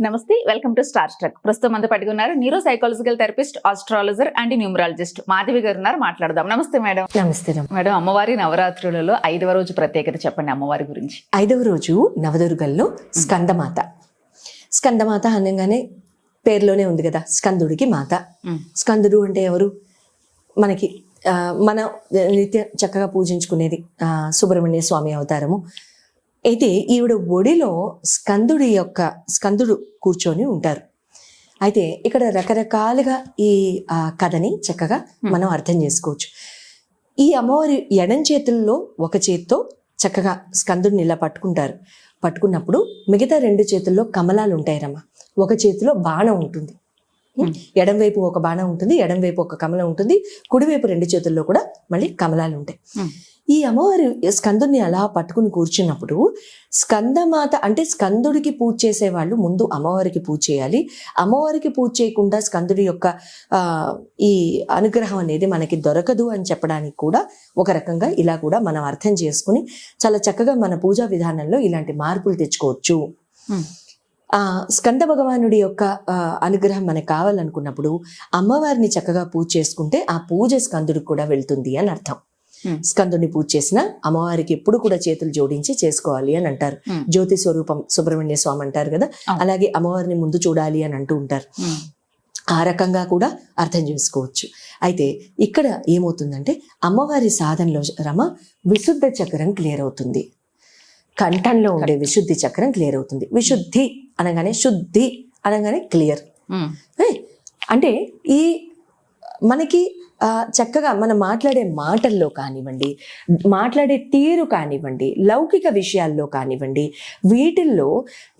నమస్తే welcome to star struck. ప్రస్తుతం అంతా పట్టుకున్నారు neuro psychological therapist astrologer and numerologist Madhavi గారు ఉన్నారు. మాట్లాడదాం. నమస్తే మేడం. నమస్తే. మేడం. అమ్మవారి నవరాత్రులలో ఐదవ రోజు ప్రత్యేకత చెప్పండి అమ్మవారి గురించి. ఐదవ రోజు నవదుర్గల్లో స్కందమాత. స్కందమాత అనగానే పేరులోనే ఉంది కదా స్కందుడికి మాత. స్కందుడు అంటే ఎవరు? మనకి మన నిత్య చక్కగా పూజించుకునేది సుబ్రహ్మణ్య స్వామి అవతారము. అయితే ఈవిడ ఒడిలో స్కందుడి యొక్క స్కందుడు కూర్చొని ఉంటారు. అయితే ఇక్కడ రకరకాలుగా ఈ ఆ, కథని చక్కగా మనం అర్థం చేసుకోవచ్చు. ఈ అమ్మవారి ఎడం చేతుల్లో ఒక చేత్తో చక్కగా స్కందుడిని ఇలా పట్టుకుంటారు. పట్టుకున్నప్పుడు మిగతా రెండు చేతుల్లో కమలాలు ఉంటాయి రమ్మ. ఒక చేతిలో బాణం ఉంటుంది. ఎడం వైపు ఒక బాణం ఉంటుంది ఎడం వైపు ఒక కమలం ఉంటుంది కుడివైపు రెండు చేతుల్లో కూడా మళ్ళీ కమలాలు ఉంటాయి. ఈ అమ్మవారి స్కందుడిని అలా పట్టుకుని కూర్చున్నప్పుడు స్కందమాత అంటే స్కందుడికి పూజ చేసే వాళ్ళు ముందు అమ్మవారికి పూజ చేయాలి. అమ్మవారికి పూజ చేయకుండా స్కందుడి యొక్క ఆ, ఈ అనుగ్రహం అనేది మనకి దొరకదు అని చెప్పడానికి కూడా ఒక రకంగా ఇలా కూడా మనం అర్థం చేసుకుని చాలా చక్కగా మన పూజా విధానంలో ఇలాంటి మార్పులు తెచ్చుకోవచ్చు. స్కంద భగవానుడి యొక్క ఆ, అనుగ్రహం మనకు కావాలనుకున్నప్పుడు అమ్మవారిని చక్కగా పూజ చేసుకుంటే ఆ పూజ స్కందుడికి కూడా వెళ్తుంది అని అర్థం. స్కందుని పూజ చేసిన అమ్మవారికి ఎప్పుడు కూడా చేతులు జోడించి చేసుకోవాలి అని అంటారు. జ్యోతి స్వరూపం సుబ్రహ్మణ్య స్వామి అంటారు కదా. అలాగే అమ్మవారిని ముందు చూడాలి అని అంటూ ఉంటారు. ఆ రకంగా కూడా అర్థం చేసుకోవచ్చు అయితే ఇక్కడ ఏమవుతుందంటే అమ్మవారి సాధనలో రమ విశుద్ధ చక్రం క్లియర్ అవుతుంది కంఠంలో ఉండే విశుద్ధి చక్రం క్లియర్ అవుతుంది విశుద్ధి అనగానే శుద్ధి అనగానే క్లియర్. అంటే ఈ మనకి చక్కగా మనం మాట్లాడే మాటల్లో కానివ్వండి మాట్లాడే తీరు కానివ్వండి లౌకిక విషయాల్లో కానివ్వండి వీటిల్లో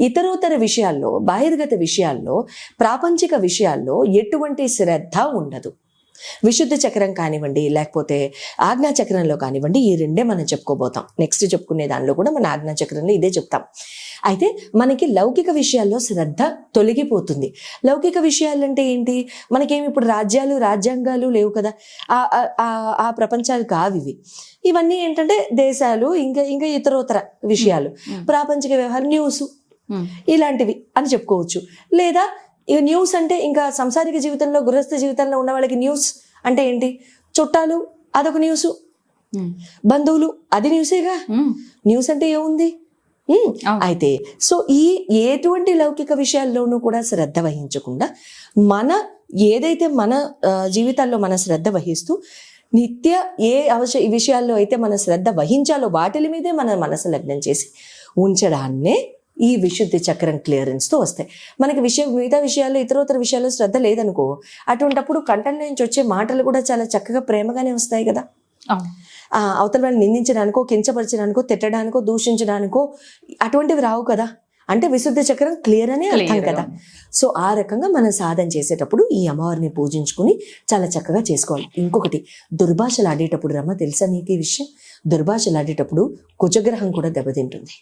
ఇతరోతర విషయాల్లో బహిర్గత విషయాల్లో ప్రాపంచిక విషయాల్లో ఎటువంటి శ్రద్ధ ఉండదు. విశుద్ధ చక్రం కానివ్వండి లేకపోతే ఆజ్ఞా చక్రంలో కానివ్వండి ఈ రెండే మనం చెప్పుకోబోతాం. నెక్స్ట్ చెప్పుకునే దానిలో కూడా మన ఆజ్ఞా చక్రంలో ఇదే చెప్తాం. అయితే మనకి లౌకిక విషయాల్లో శ్రద్ధ తొలగిపోతుంది. లౌకిక విషయాలంటే ఏంటి? మనకేమి ఇప్పుడు రాజ్యాలు రాజ్యాంగాలు లేవు కదా. ఆ- ఆ- ఆ- ఆ ప్రపంచాలు కావు ఇవి. ఇవన్నీ ఏంటంటే దేశాలు ఇంకా ఇంకా ఇతరోతర విషయాలు. ప్రాపంచిక వ్యవహారం న్యూస్. ఇలాంటివి అని చెప్పుకోవచ్చు. లేదా ఈ న్యూస్ అంటే ఇంకా సంసారిక జీవితంలో గృహస్థ జీవితంలో ఉన్న వాళ్ళకి న్యూస్ అంటే ఏంటి చుట్టాలు అదొక న్యూస్. బంధువులు అది న్యూసేగా. న్యూస్ అంటే ఏముంది. అయితే సో ఈ ఎటువంటి లౌకిక విషయాల్లోనూ కూడా శ్రద్ధ వహించకుండా మన ఏదైతే మన జీవితాల్లో మన శ్రద్ధ వహిస్తూ నిత్య ఏ అవశ్య ఈ విషయాల్లో అయితే మన శ్రద్ధ వహించాలో వాటిల మీదే మన మనసు లగ్నం చేసి ఉంచడాన్నే ఈ విశుద్ధి చక్రం క్లియరెన్స్తో వస్తాయి. మనకి విషయం మిగతా విషయాల్లో ఇతరోతర విషయాల్లో శ్రద్ధ లేదనుకో అటువంటప్పుడు కంఠం నుంచి వచ్చే మాటలు కూడా చాలా చక్కగా ప్రేమగానే వస్తాయి కదా? అవతల వాళ్ళని నిందించడానికో కించపరచడానికో తిట్టడానికో దూషించడానికో అటువంటివి రావు కదా? అంటే విశుద్ధ చక్రం క్లియర్ అనే అర్థం. కదా? సో ఆ రకంగా మనం సాధన చేసేటప్పుడు ఈ అమ్మవారిని పూజించుకుని చాలా చక్కగా చేసుకోవాలి. ఇంకొకటి దుర్భాషలు ఆడేటప్పుడు రమ్మ తెలుసా నీకు ఈ విషయం? దుర్భాషలు ఆడేటప్పుడు కుజగ్రహం కూడా దెబ్బతింటుంది.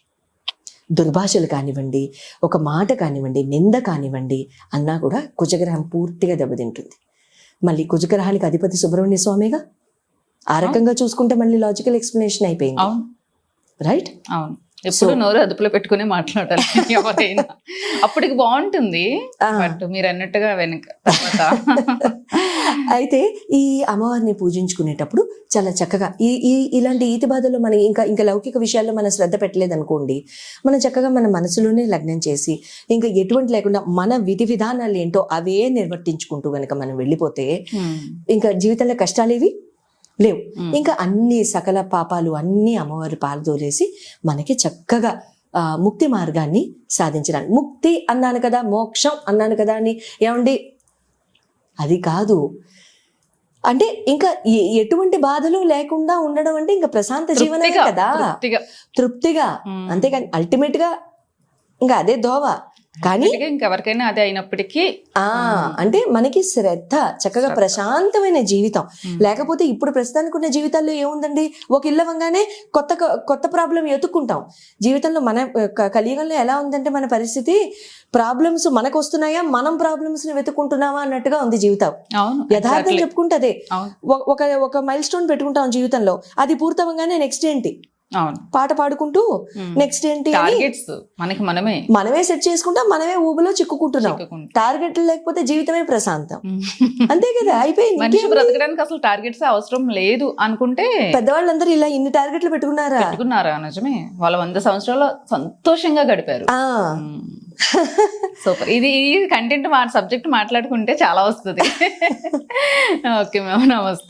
దుర్భాషలు కానివ్వండి ఒక మాట కానివ్వండి నింద కానివ్వండి అన్నా కూడా కుజగ్రహం పూర్తిగా దెబ్బతింటుంది. మళ్ళీ కుజగ్రహానికి అధిపతి సుబ్రహ్మణ్య స్వామిగా ఆ రకంగా చూసుకుంటే మళ్ళీ లాజికల్ ఎక్స్ప్లెనేషన్ అయిపోయింది. రైట్ అవును. ఎప్పుడు నోరు అదుపులో పెట్టుకుని మాట్లాడాలి ఎవరైనా అప్పటికి బాగుంటుంది. బట్ మీరు అన్నట్టుగా వెనక అయితే ఈ అమ్మవారిని పూజించుకునేటప్పుడు చాలా చక్కగా ఈ ఈ ఇలాంటి ఈతి బాధలు మన ఇంకా ఇంకా లౌకిక విషయాల్లో మనం శ్రద్ధ పెట్టలేదు అనుకోండి మనం చక్కగా మన మనసులోనే లగ్నం చేసి ఇంకా ఎటువంటి లేకుండా మన విధి విధానాలు ఏంటో అవే నిర్వర్తించుకుంటూ కనుక మనం వెళ్ళిపోతే. ఇంకా జీవితంలో కష్టాలు ఏవి లేవు. ఇంకా అన్ని సకల పాపాలు అన్ని అమ్మవారి పాలదోలేసి మనకి చక్కగా ఆ, ముక్తి మార్గాన్ని సాధించడానికి. ముక్తి అన్నాను కదా మోక్షం అన్నాను కదా అని ఏమండి? అది కాదు. అంటే ఇంకా ఎటువంటి బాధలు లేకుండా ఉండడం అంటే ఇంకా ప్రశాంత జీవనమే కదా. తృప్తిగా. అంతేకాని అల్టిమేట్గా ఇంకా అదే దోవ. కానీ ఇంకెవరికైనా అదే అయినప్పటికీ ఆ అంటే మనకి శ్రద్ధ చక్కగా. ప్రశాంతమైన జీవితం. లేకపోతే ఇప్పుడు ప్రస్తుతానికి ఉన్న జీవితాల్లో ఏముందండి? ఒక ఇల్లు అవ్వగానే కొత్త కొత్త ప్రాబ్లం ఎత్తుక్కుంటాం. జీవితంలో మన కలియుగంలో ఎలా ఉందంటే మన పరిస్థితి ప్రాబ్లమ్స్ మనకు వస్తున్నాయా మనం ప్రాబ్లమ్స్ని వెతుక్కుంటున్నామా అన్నట్టుగా ఉంది జీవితం. యథార్థం. చెప్పుకుంటే అదే. ఒక ఒక మైల్ స్టోన్ పెట్టుకుంటాం జీవితంలో. అది పూర్తవగానే నెక్స్ట్ ఏంటి? పాట పాడుకుంటూ నెక్స్ట్ ఏంటి టార్గెట్స్ మనకి మనమే. మనమే సెట్ చేసుకుంటాం మనమే ఊబిలో చిక్కుకుంటున్నాం. చిక్కుకుంటాం. టార్గెట్ లేకపోతే జీవితమే ప్రశాంతం. అంతే కదా అయిపోయింది. మనిషి? బ్రతకడానికి అసలు టార్గెట్స్ అవసరం లేదు అనుకుంటే పెద్దవాళ్ళందరూ ఇలా ఇన్ని టార్గెట్లు పెట్టుకున్నారా? పెట్టుకున్నారా? నిజమే. వాళ్ళ వంద సంవత్సరాలు సంతోషంగా గడిపారు. సూపర్. ఇది ఈ కంటెంట్ మా సబ్జెక్ట్ మాట్లాడుకుంటే చాలా వస్తుంది. ఓకే మ్యామ్ నమస్తే.